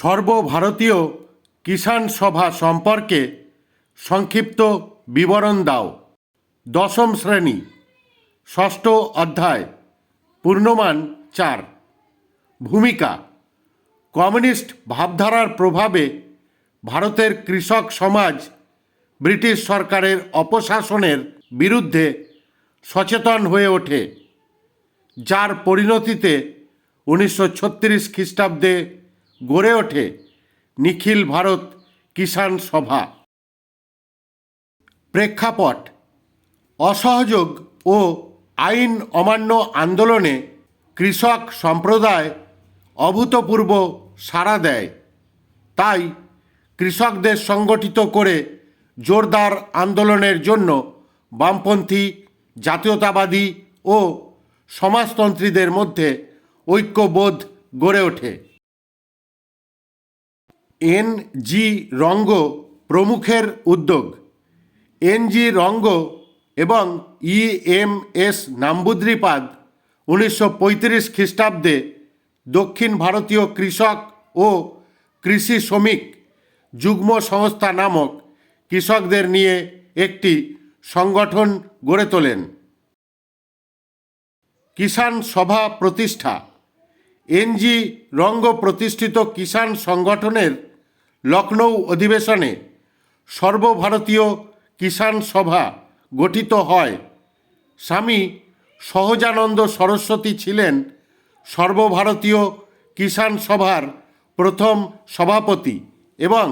সর্বভারতীয় কিষাণ সভা সম্পর্কে সংক্ষিপ্ত বিবরণ দাও। দশম শ্রেণি, ষষ্ঠ অধ্যায়, পূর্ণমান চার। ভূমিকা, কমিউনিস্ট ভাবধারার প্রভাবে ভারতের কৃষক সমাজ ব্রিটিশ সরকারের অপশাসনের বিরুদ্ধে সচেতন হয়ে ওঠে, যার পরিণতিতে উনিশশো ছত্রিশ খ্রিস্টাব্দে গড়ে ওঠে নিখিল ভারত কিষাণ সভা। প্রেক্ষাপট, অসহযোগ ও আইন অমান্য আন্দোলনে কৃষক সম্প্রদায় অভূতপূর্ব সাড়া দেয়। তাই কৃষকদের সংগঠিত করে জোরদার আন্দোলনের জন্য বামপন্থী, জাতীয়তাবাদী ও সমাজতন্ত্রীদের মধ্যে ঐক্যবোধ গড়ে ওঠে। এন জি রঙ্গ প্রমুখের উদ্যোগ। এন জি রঙ্গ এবং ই এম এস নাম্বুদ্রিপাদ উনিশশো পঁয়ত্রিশ খ্রিস্টাব্দে দক্ষিণ ভারতীয় কৃষক ও কৃষি শ্রমিক যুগ্ম সংস্থা নামক কৃষকদের নিয়ে একটি সংগঠন গড়ে তোলেন। কিষাণ সভা প্রতিষ্ঠা। এনজি রঙ্গ প্রতিষ্ঠিত কিষাণ সংগঠনের লখনৌ অধিবেশনে সর্বভারতীয় কিষাণ সভা গঠিত হয়। স্বামী সহজানন্দ সরস্বতী ছিলেন সর্বভারতীয় কিষাণ সভার প্রথম সভাপতি এবং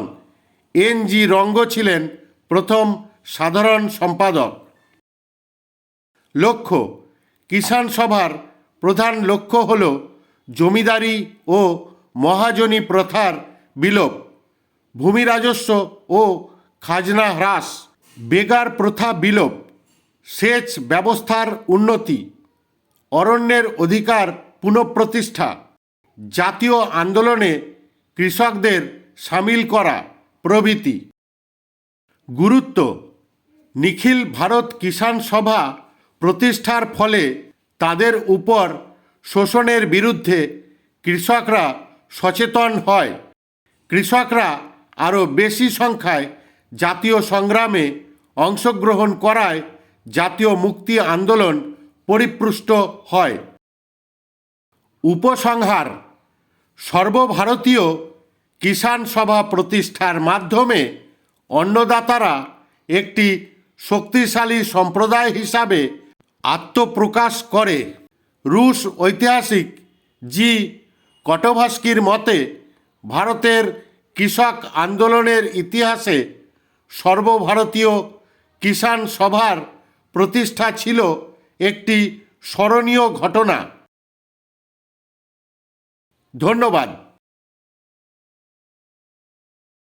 এন জি রঙ্গ ছিলেন প্রথম সাধারণ সম্পাদক। লক্ষ্য, কিষাণ সভার প্রধান লক্ষ্য হল জমিদারি ও মহাজনী প্রথার বিলোপ। ভূমি রাজস্ব ও খাজনা হ্রাস, বেগার প্রথা বিলোপ, সেচ ব্যবস্থার উন্নতি, অরণ্যের অধিকার পুনঃপ্রতিষ্ঠা, জাতীয় আন্দোলনে কৃষকদের সামিল করা প্রভৃতি। গুরুত্ব, নিখিল ভারত কিষাণ সভা প্রতিষ্ঠার ফলে তাদের উপর শোষণের বিরুদ্ধে কৃষকরা সচেতন হয়। কৃষকরা আরও বেশি সংখ্যায় জাতীয় সংগ্রামে অংশগ্রহণ করায় জাতীয় মুক্তি আন্দোলন পরিপুষ্ট হয়। উপসংহার, সর্বভারতীয় কিষাণ সভা প্রতিষ্ঠার মাধ্যমে অন্নদাতারা একটি শক্তিশালী সম্প্রদায় হিসাবে আত্মপ্রকাশ করে। রুশ ঐতিহাসিক জি কটোভাস্কির মতে, ভারতের কৃষক আন্দোলনের ইতিহাসে সর্বভারতীয় কিষাণ সভার প্রতিষ্ঠা ছিল একটি স্মরণীয় ঘটনা। ধন্যবাদ।